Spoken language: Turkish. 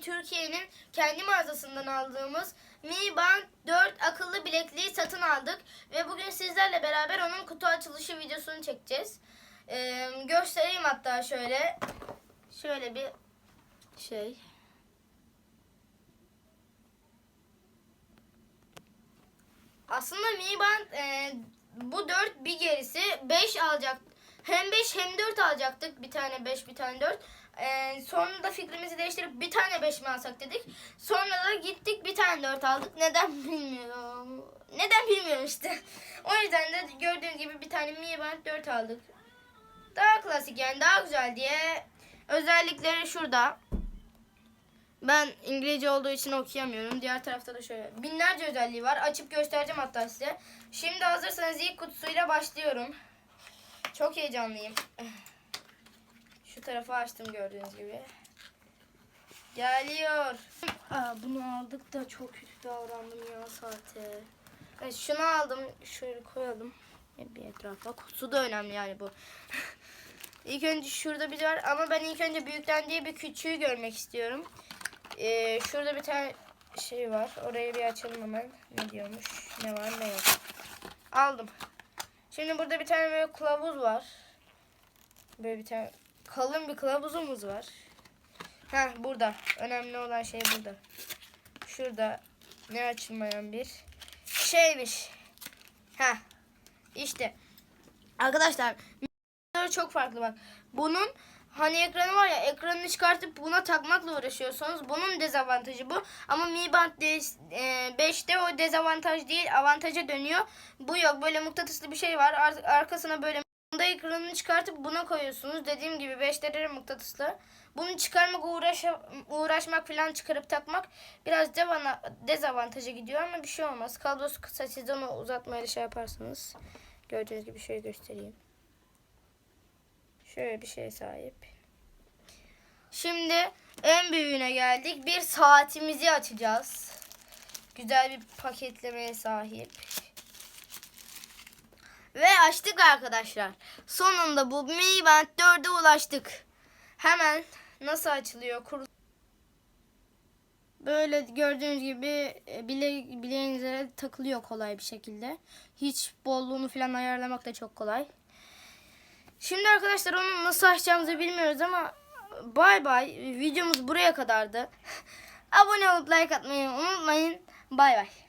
Türkiye'nin kendi mağazasından aldığımız Mi Band 4 akıllı bilekliği satın aldık. Ve bugün sizlerle beraber onun kutu açılışı videosunu çekeceğiz. Ee, göstereyim hatta şöyle. Şöyle bir şey. Aslında Mi Band e, bu 4 bir gerisi 5 alacak. Hem 5 hem 4 alacaktık. Bir tane 5 bir tane 4. E, sonra da fikrimizi değiştirip bir tane 5 mi alsak dedik. Sonra da gittik bir tane 4 aldık. Neden bilmiyorum. Neden bilmiyorum işte. O yüzden de gördüğünüz gibi bir tane Mi Band 4 aldık. Daha klasik yani daha güzel diye. Özellikleri şurada. Ben İngilizce olduğu için okuyamıyorum. Diğer tarafta da şöyle binlerce özelliği var. Açıp göstereceğim hatta size. Şimdi hazırsanız ilk kutusuyla başlıyorum. Çok heyecanlıyım. Tarafı açtım gördüğünüz gibi. Geliyor. Aa, bunu aldık da çok kötü davrandım ya saate. Evet, şunu aldım. Şöyle koyalım. Bir etrafa. Kutusu da önemli yani bu. İlk önce şurada bir var ama ben ilk önce büyükten diye bir küçüğü görmek istiyorum. Ee, şurada bir tane şey var. Orayı bir açalım hemen. Ne diyormuş? Ne var ne yok. Aldım. Şimdi burada bir tane böyle kılavuz var. Böyle bir tane kalın bir kılavuzumuz var. Heh burada. Önemli olan şey burada. Şurada ne açılmayan bir şeymiş. Heh. İşte. Arkadaşlar çok farklı bak. Bunun hani ekranı var ya ekranını çıkartıp buna takmakla uğraşıyorsunuz. Bunun dezavantajı bu. Ama Mi Band 5'te o dezavantaj değil avantaja dönüyor. Bu yok böyle mıknatıslı bir şey var. Ar- arkasına böyle bunda ekranını çıkartıp buna koyuyorsunuz. Dediğim gibi 5'te de mıknatıslı. Bunu çıkarmak uğraş uğraşmak falan çıkarıp takmak biraz devana, dezavantaja gidiyor ama bir şey olmaz. Kablosu kısa siz onu uzatmayla şey yaparsınız. Gördüğünüz gibi şöyle göstereyim. Şöyle bir şey sahip. Şimdi en büyüğüne geldik. Bir saatimizi açacağız. Güzel bir paketlemeye sahip. Ve açtık arkadaşlar. Sonunda bu Mi Band 4'e ulaştık. Hemen nasıl açılıyor? Kur Böyle gördüğünüz gibi e, bile, bileğinize takılıyor kolay bir şekilde. Hiç bolluğunu falan ayarlamak da çok kolay. Şimdi arkadaşlar onu nasıl açacağımızı bilmiyoruz ama bay bay. Videomuz buraya kadardı. Abone olup like atmayı unutmayın. Bay bay.